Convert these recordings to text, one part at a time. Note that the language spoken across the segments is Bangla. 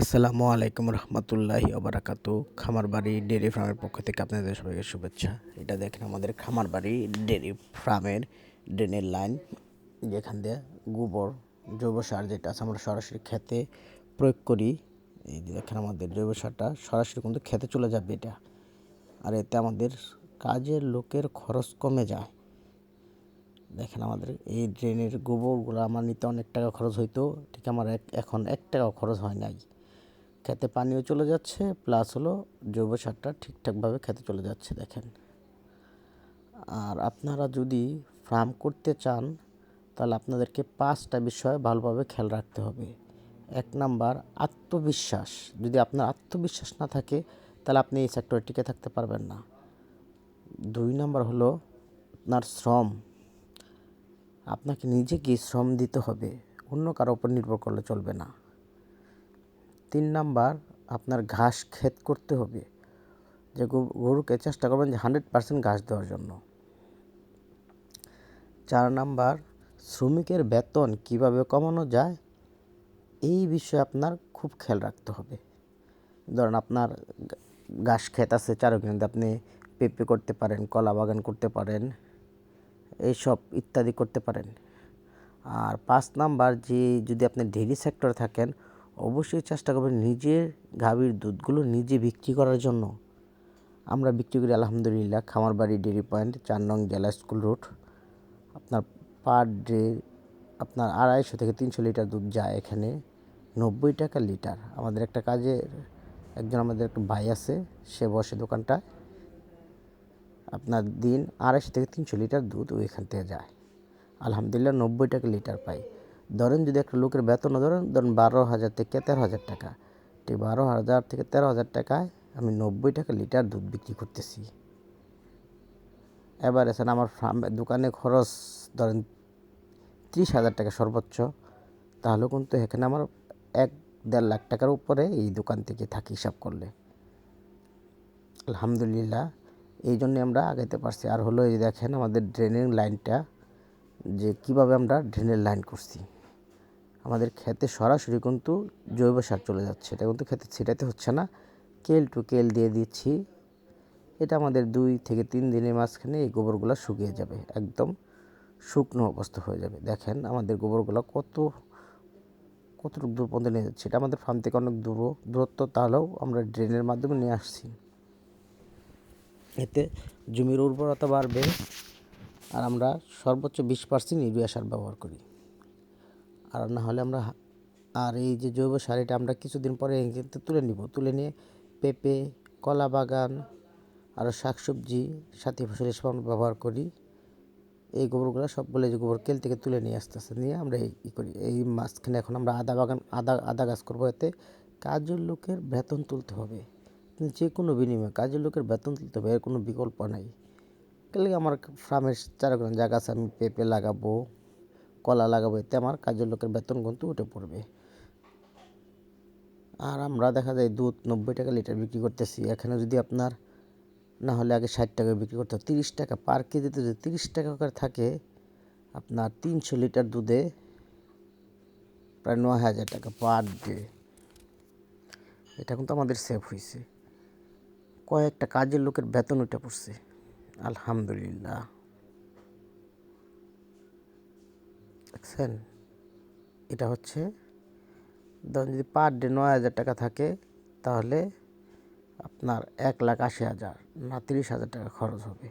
আসসালামু আলাইকুম রহমতুল্লাহি ওবরাকাতু। খামার বাড়ি ডেয়ারি ফার্মের পক্ষ থেকে আপনাদের সবাইকে শুভেচ্ছা। এটা দেখেন আমাদের খামার বাড়ি ডেয়ারি ফার্মের ড্রেনের লাইন, যেখান দিয়ে গোবর, জৈব সার যেটা আছে আমরা সরাসরি খেতে প্রয়োগ করি। এই যে দেখেন আমাদের জৈব সারটা সরাসরি কিন্তু খেতে চলে যাবে এটা। আর এতে আমাদের কাজের লোকের খরচ কমে যায়। দেখেন আমাদের এই ড্রেনের গোবরগুলো আমার নিতে অনেক টাকা খরচ হইতো, ঠিক আমার এখন এক টাকাও খরচ হয় নাই। খেতে পানিও চলে যাচ্ছে প্লাস হলো জৈব সারটা ঠিকঠাকভাবে খেতে চলে যাচ্ছে, দেখেন। আর আপনারা যদি ফার্ম করতে চান, তাহলে আপনাদেরকে পাঁচটা বিষয় ভালোভাবে খেয়াল রাখতে হবে। এক নাম্বার, আত্মবিশ্বাস। যদি আপনার আত্মবিশ্বাস না থাকে, তাহলে আপনি এই সেক্টরে টিকে থাকতে পারবেন না। দুই নাম্বার হলো আপনার শ্রম। আপনাকে নিজেকে শ্রম দিতে হবে, অন্য কারও উপর নির্ভর করলে চলবে না। তিন নাম্বার, আপনার ঘাস ক্ষেত করতে হবে। যে গরুকে চেষ্টা করবেন যে হান্ড্রেড পার্সেন্ট ঘাস দেওয়ার জন্য। চার নাম্বার, শ্রমিকের বেতন কীভাবে কমানো যায়? এই বিষয়ে আপনার খুব খেয়াল রাখতে হবে। ধরেন আপনার ঘাস ক্ষেত আছে চারোখানে আপনি পেঁপে করতে পারেন, কলা বাগান করতে পারেন, এইসব ইত্যাদি করতে পারেন। আর পাঁচ নাম্বার, যে যদি আপনি ডেইরি সেক্টরে থাকেন অবশ্যই চেষ্টা করবেন নিজের গাভীর দুধগুলো নিজে বিক্রি করার জন্য। আমরা বিক্রি করি আলহামদুলিল্লাহ খামারবাড়ি ডেয়ারি পয়েন্ট, চার নং জেলা স্কুল রোড। আপনার পার ডে আপনার আড়াইশো থেকে তিনশো লিটার দুধ যায় এখানে, নব্বই টাকা লিটার। আমাদের একটা কাজে একজন আমাদের একটা ভাই আছে, সে বসে দোকানটায় আপনার দিন আড়াইশো থেকে তিনশো লিটার দুধ ওইখান থেকে যায়। আলহামদুলিল্লাহ নব্বই টাকা লিটার পাই। ধরেন যদি একটা লোকের বেতন ধরেন ধরেন বারো হাজার থেকে তেরো হাজার টাকা। ঠিক বারো হাজার থেকে তেরো হাজার টাকায় আমি নব্বই টাকা লিটার দুধ বিক্রি করতেছি। এবার এসেন আমার ফার্ম দোকানে খরচ ধরেন ত্রিশ হাজার টাকা সর্বোচ্চ। তাহলেও কিন্তু এখানে আমার এক দেড় লাখ টাকার উপরে এই দোকান থেকে থাকি হিসাব করলে। আলহামদুলিল্লাহ, এই জন্যে আমরা আগাইতে পারছি। আর হলো এই দেখেন আমাদের ড্রেনের লাইনটা, যে কীভাবে আমরা ড্রেনের লাইন করছি। আমাদের খেতে সরাসরি কিন্তু জৈব সার চলে যাচ্ছে। এটা কিন্তু খেতে ছিটাতে হচ্ছে না। কেল টু কেল দিয়ে দিচ্ছি। এটা আমাদের দুই থেকে তিন দিনের মাঝখানে এই গোবরগুলো শুকিয়ে যাবে। একদম শুকনো অবস্থা হয়ে যাবে। দেখেন আমাদের গোবরগুলো কত কতটুকু দূর পর্যন্ত নিয়ে যাচ্ছে। এটা আমাদের ফার্ম থেকে অনেক দূর, দূরত্ব, তাহলেও আমরা ড্রেনের মাধ্যমে নিয়ে আসছি। এতে জমির উর্বরতা বাড়বে আর আমরা সর্বোচ্চ বিশ পার্সেন্ট ইউরিয়া সার ব্যবহার করি। আর না হলে আমরা আর এই যে জৈব সার এটা আমরা কিছুদিন পরে কিন্তু তুলে নিব। তুলে নিয়ে পেঁপে, কলা বাগান আরও শাকসবজি, সাথী ফসল এসব আমরা ব্যবহার করি। এই গোবরগুলো সবগুলো যে গোবর কেল থেকে তুলে নিয়ে আসতে আসতে নিয়ে আমরা এই করি। এই মাঝখানে এখন আমরা আদা বাগান, আদা আদা গাছ করব এতে। কাজের লোকের বেতন তুলতে হবে। যে কোনো বিনিময়ে কাজের লোকের বেতন তুলতে হবে, এর কোনো বিকল্প নাই। তাহলে আমার ফার্মের চারখানা জায়গা আছে, আমি পেঁপে লাগাবো। কলা লাগাবো, এতে আমার কাজের লোকের বেতন কিন্তু উঠে পড়বে। আর আমরা দেখা যায় দুধ নব্বই টাকা লিটার বিক্রি করতেছি, এখানে যদি আপনার না হলে আগে ষাট টাকা বিক্রি করতে তিরিশ টাকা পার কেজিতে যদি তিরিশ টাকা করে থাকে, আপনার তিনশো লিটার দুধে প্রায় ন হাজার টাকা পার ডে। এটা কিন্তু আমাদের সেভ হয়েছে কয়েকটা কাজের লোকের বেতন উঠে পড়ছে, আলহামদুলিল্লাহ। দেখছেন? এটা হচ্ছে, ধরুন যদি পার ডে নয় হাজার টাকা থাকে, তাহলে আপনার এক লাখ আশি হাজার না তিরিশ হাজার টাকা খরচ হবে।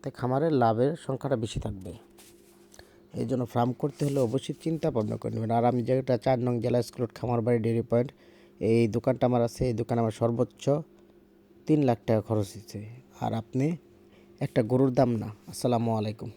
তাই খামারের লাভের সংখ্যাটা বেশি থাকবে। এই জন্য ফার্ম করতে হলে অবশ্যই চিন্তা ভাবনা করে নেবেন। আর আমি যেটা চার নং জেলা স্কুল খামার বাড়ি ডেয়ারি পয়েন্ট এই দোকানটা আমার আছে, এই দোকানে আমার সর্বোচ্চ তিন লাখ টাকা খরচ হয়েছে। আর আপনি একটা গরুর দাম না। আসসালামু আলাইকুম।